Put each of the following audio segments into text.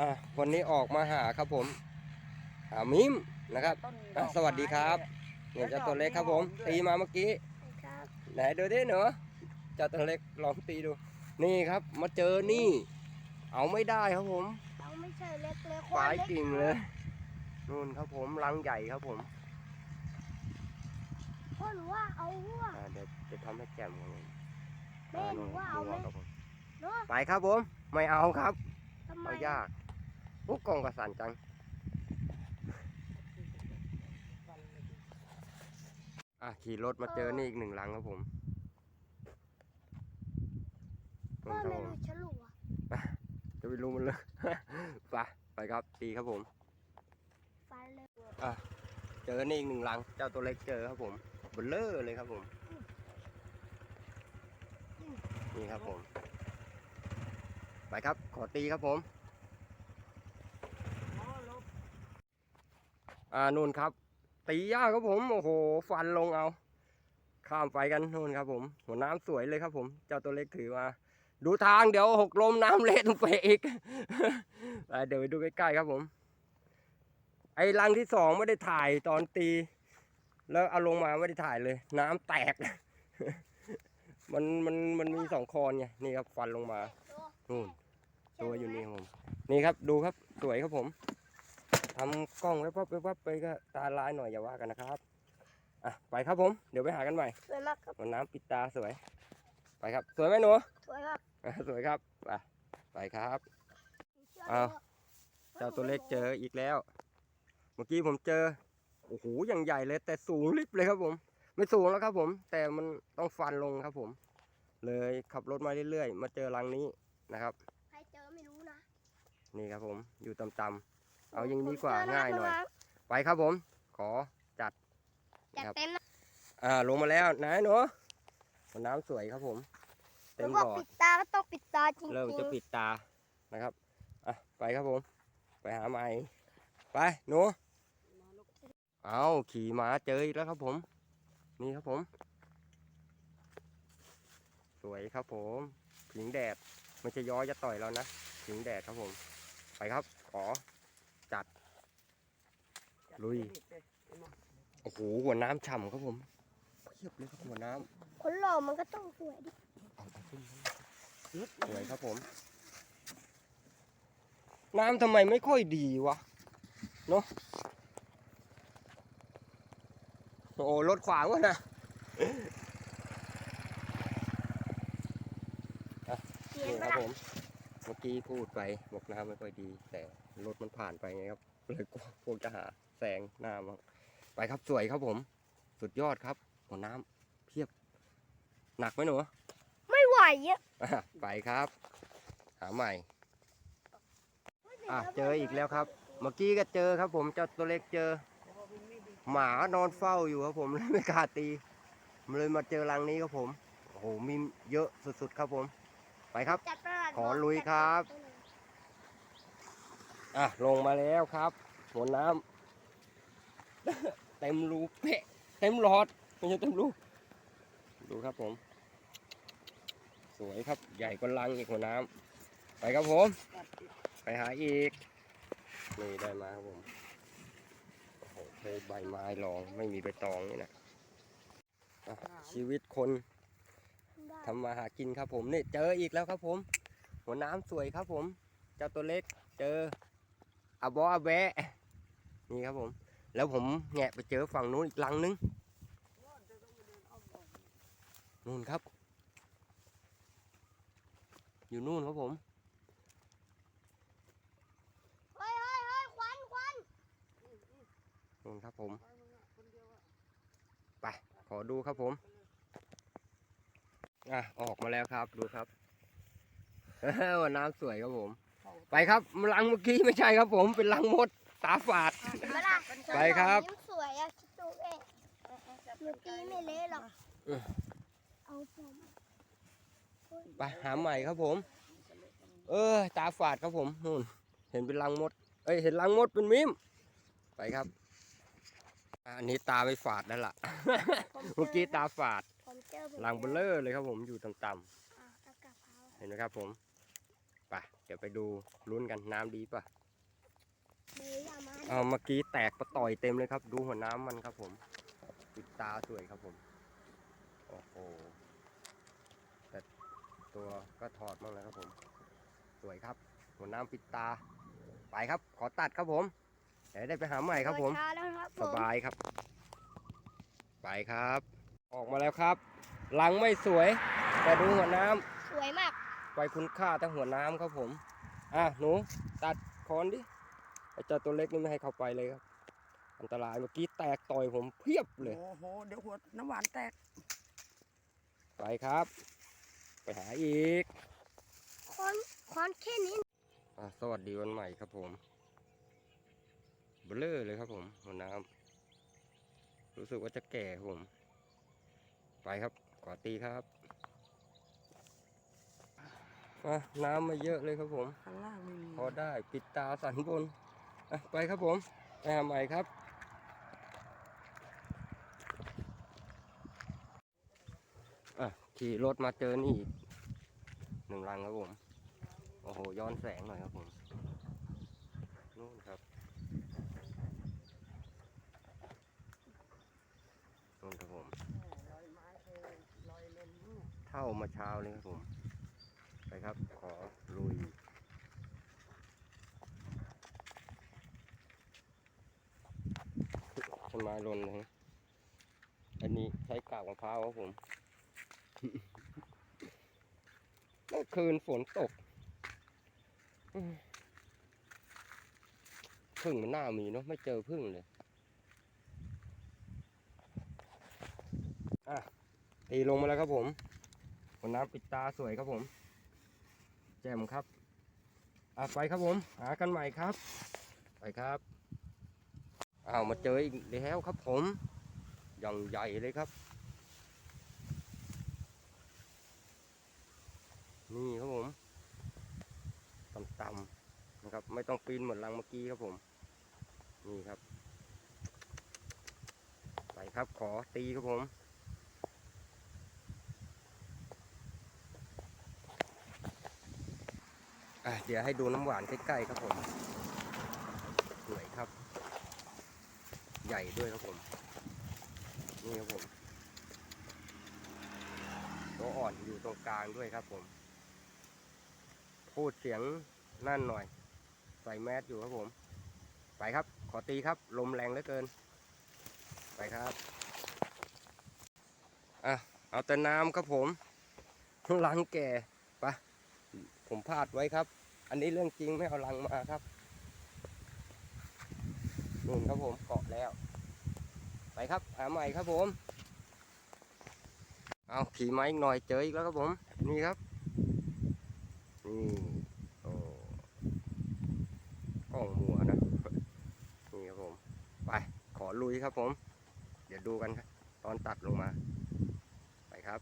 อะวันนี้ออกมาหาครับผมหามิมนะครับต้นดอะอกสวัสดีครับไม้เนี่ยเจ้าตัวเล็กครับผม ตีมาเมื่อกี้ครับไหนดูดิหนูเจ้าตัวเล็กลองตีดู นี่ครับมาเจอนี่ เอาไม่ได้ครับผมเราไม่ใช่เล็กเลยฝายกิ่งเลยนู่นครับผมรังใหญ่ครับผมพ่อหนูว่าเอาหัวอ่าเดี๋ยวจะทำให้แจ่มครับผมแม่หนูว่าเอาไหมครับผมเนาะไปครับผม ไม่เอาครับทำไมเอายากโอ้กล่องกระสันจัง อะขี่รถมาเจอนี่อีกหนึ่งลังครับผมพ่อนู่นครับแม่ผมดูฉลุอะจะไปรู้มันเลย ไปไปครับตีครับผม ฟันเลยเจอนี่อีกหนึ่งลัง เจ้าตัวเล็กเจอครับผมเบลเลอร์เลยครับผม นี่ครับผม ไปครับ ขอตีครับผม อ๋อลบ อ่านู่นครับ ตียากครับผมโอ้โห ฟันลงเอา ข้ามไปกันนู่นครับผม หัวน้ำสวยเลยครับ ผมเจ้าตัวเล็กถือมาดูทางเดี๋ยวหกลมน้ำเละลงไปอีกเดี๋ยวไปดูใกล้ๆครับผม ไอ้รังที่สองไม่ได้ถ่ายตอนตี แล้วเอาลงมาไม่ได้ถ่ายเลย น้ำแตก มันมันมันมีสองคอนไงนี่ครับ ฟันลงมานู่นตัวอยู่นี่ครับผม นี่ครับดูครับสวยครับผม ทำกล้องไว้ปั๊บไว้ปั๊บไปก็ตาลายหน่อยอย่าว่ากันนะครับอะไปครับผมเดี๋ยวไปหากันใหม่สวยมากครับวันน้ำปิดตาสวย ไปครับ สวยไหมหนูสวยครับอะสวยครับไปไปครับอ้าวเจ้าตัวเล็กเจออีกแล้ว เมื่อกี้ผมเจอโอ้โหอย่างใหญ่เลย แต่สูงลิบเลยครับผม ไม่สูงแล้วครับผม แต่มันต้องฟันลงครับผม เลยขับรถมาเรื่อยๆ มาเจอรังนี้นะครับ ใครเจอไม่รู้นะ นี่ครับผมอยู่ต่ำๆ เอาอย่างนี้กว่าผมเจง่ายหน่อยะไปครับผม ขอจัดจัดเต็มนะอ่าลงมาแล้วไหนหนูน้ำสวยครับผม เต็แล้วมก็หลอดปิดตาก็ต้องปิดตาจริงๆเริ่มจะปิดตานะครับอะไปครับผม ไปหาใหม่ไปหนูมาลบเอาขี่ม้าเจออีกแล้วครับผม นี่ครับผม สวยครับผมผิงแดดไม่ใช่ย้อยจะต่อยเรานะผิงแดดครับผม ไปครับ ขอ จัด ลุยสนิทเลยเห็นไหมโอ้โหหัวน้ำฉ่ำครับผมเพียบเลยครับหัวน้ำคนหล่อมันก็ต้องสวยดิเอาเอาขึ้นมาสวยครับผม น้ำทำไมไม่ค่อยดีวะเนาะโอ้โหรถขวางวะนะเขียนนี่คมารับละผมเมื่อกี้พูดไปบอกน้ำไม่ค่อยดี แต่รถมันผ่านไปไงครับเลยกลัวพวกจะหาแสงหน้ามาไปครับสวยครับผม สุดยอดครับหัวน้ำเพียบ หนักไหมหนูไม่ไหวอะอะไปครับ หาใหม่อะเจออีกแล้วครับ เมื่อกี้ก็เจอครับผมเจ้าตัวเล็กเจอ หมานอนเฝ้าอยู่ครับผมเลยไม่กล้าตีมันเลยมาเจอรังนี้ครับผมโอ้โหมีเยอะสุดๆครับผม ไปครับ จัดประหลาดขอลุยครับ อะลงมาแล้วครับหัวน้ำ เต็มรูเป๊ะเต็มหลอดไม่ใช่เต็มรูดูครับผม สวยครับใหญ่กว่าลังอีกหัวน้ำไปครับผมจัดอีกไปหาอีกนี่ได้มาครับผมโอ้โหใช้ใบไม้รองไม่มีใบตองนี่นะอะชีวิตคน ทำมาหากินครับผมนี่เจออีกแล้วครับผม หัวน้ำสวยครับผม เจ้าตัวเล็กเจออาบออาแบะนี่ครับผม แล้วผมแงะไปเจอฝั่งนู้นอีกลังนึงนู่นครับ อยู่นู่นครับผมเฮ้ยเฮ้ยเฮ้ยควันควันนู่นครับผม ไปมึงอะคนเดียวอะไปขอดูครับผม อะออกมาแล้วครับดูครับว่าน้ำสวยครับผมเข้าไปครับลังเมื่อกี้ไม่ใช่ครับผม เป็นลังมดตาฝาดเห็นไหมล่ะไปครับยิ้มสวยอะคิดดูเองเมื่อกี้ไม่เละหรอกเออเอาผมไปหาใหม่ครับผม เออ ตาฝาดครับผมนู่นเห็นเป็นลังมด เอ้ยเห็นลังมดเป็นมิมไปครับอะอันนี้ตาไม่ฝาดแล้วล่ะเมื่อกี้ตาฝาด ผมเจอผมจอลังเบลเลอร์เลยครับผมอยู่ต่ำๆอะตะกะเพราเห็นไหมครับผมไปเดี๋ยวไปดูลุ้นกันน้ำดีป่ะเลยอย่ามาเอาเมื่อกี้แตกปะต่อยเต็มเลยครับ ดูหัวน้ำมันครับผมปิดตาสวยครับผมโอ้โหแต่ตัวก็ถอดบ้างแล้วครับผม สวยครับ หัวน้ำปิดตา ไปครับ ขอตัดครับผมเดี๋ยวได้ไปหาใหม่ครับผมช้าแล้วครับผสมบายครับ ไปครับ ออกมาแล้วครับ หลังไม่สวย แต่ดูหัวน้ำสวยมากไปคุณค่าแต่หัวน้ำครับผม อะหนูตัดคอนดิไอ้เจ้าตัวเล็กนี่ไม่ให้เข้าไปเลยครับ อันตรายเมื่อกี้แตกต่อยผมเพียบเลย โอ้โห เดี๋ยวหัวน้ำหวานแตก ไปครับ ไปหาอีกคอนคอนแค่นี้ อะสวัสดีวันใหม่ครับผมเบลอเลยครับผมหัวน้ำรู้สึกว่าจะแก่ครับผม ไปครับ ขอตีครับอะน้ำมาเยอะเลยครับผม ข้างล่างไม่มีพอได้ปิดตาสันบนอะไปครับผมไปหาใหม่ครับ อะขี่รถมาเจอนี่อีกหนึ่งรังครับผม โอ้โห ย้อนแสงหน่อยครับผม นู่นครับนู่นครับผม ลอยไม้เออลอยเลนนู่น เท่ามาเช้าเลยครับผม ไปครับ ขอลุยต้นไม้หล่นเลยอันนี้ใช้กากมะพร้าวครับผมเมื่อคืนฝนตกพึ่งมันหน่ามีเนาะไม่เจอพึ่งเลยอะตีลงมาแล้วครับผม ผลน้ำปิดตาสวยครับผม แจ่มครับอะไปครับผม หากันใหม่ครับ ไปครับอ้าวมาเจออีกแล้วครับผมอย่างใหญ่เลยครับ นี่ครับผมต่ำๆนะครับ ไม่ต้องปีนเหมือนรังเมื่อกี้ครับผม นี่ครับ ไปครับขอตีครับผม อะ เดี๋ยวให้ดูน้ำหวานใกล้ๆครับผมสวยครับ ใหญ่ด้วยครับผม นี่ครับผม ตัวอ่อนอยู่ตรงกลางด้วยครับผม พูดเสียงนั่นหน่อย ใส่แมสอยู่ครับผม ไปครับ ขอตีครับ ลมแรงเหลือเกิน ไปครับอะเอาแต่น้ำครับผมลังแก่ ผมพลาดไว้ครับ อันนี้เรื่องจริงไม่เอาลังมาครับนู่นครับผมเกาะแล้ว ไปครับหาใหม่ครับผม เอาขี่ไม้อีกหน่อยเจออีกแล้วครับผม นี่ครับ นี่โอ้กล้องมัวนะ นี่ครับผม ไปขอลุยครับผม เดี๋ยวดูกันครับ ตอนตัดลงมา ไปครับ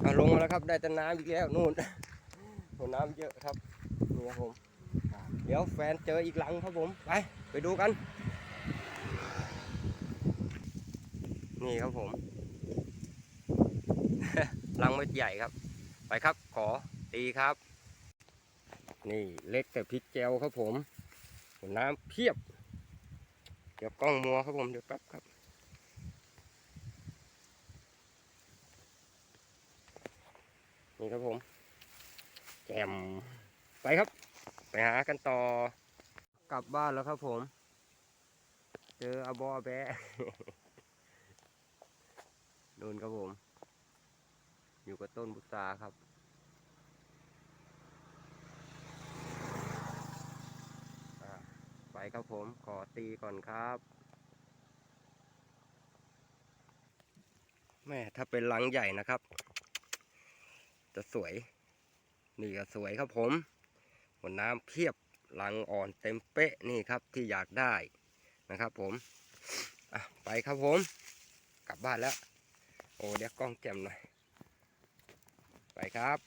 เอา ลงมาแล้วครับ ได้แต่น้ำอีกแล้วนู่นโอ้น้ำเยอะครับนี่ครับผมเดี๋ยวแฟนเจออีกหลังครับผมไปไปดูกัน นี่ครับผมหลังไม่ใหญ่ครับ ไปครับขอตีครับ นี่เล็กแต่พริกแจวครับผมหัวน้ำเพียบ เดี๋ยวกล้องมัวครับผมเดี๋ยวแป๊บครับ นี่ครับผมแจมไปครับ ไปหากันต่อ กลับบ้านแล้วครับผม เจออบอแบะนู่นครับผม อยู่กับต้นบุษราครับไปครับผมขอตีก่อนครับแม่ถ้าเป็นลังใหญ่นะครับ จะสวย นี่ก็สวยครับผมหัวน้ำเพียบลังอ่อนเต็มเป๊ะนี่ครับที่อยากได้นะครับผมไปครับผม กลับบ้านแล้ว โอ้เดี๋ยวกล้องแจ่มหน่อย ไปครับ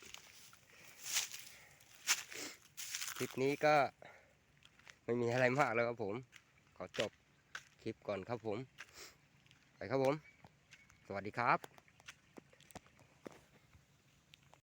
คลิปนี้ก็ไม่มีอะไรมากแล้วครับผม ขอจบคลิปก่อนครับผม ไปครับผม สวัสดีครับ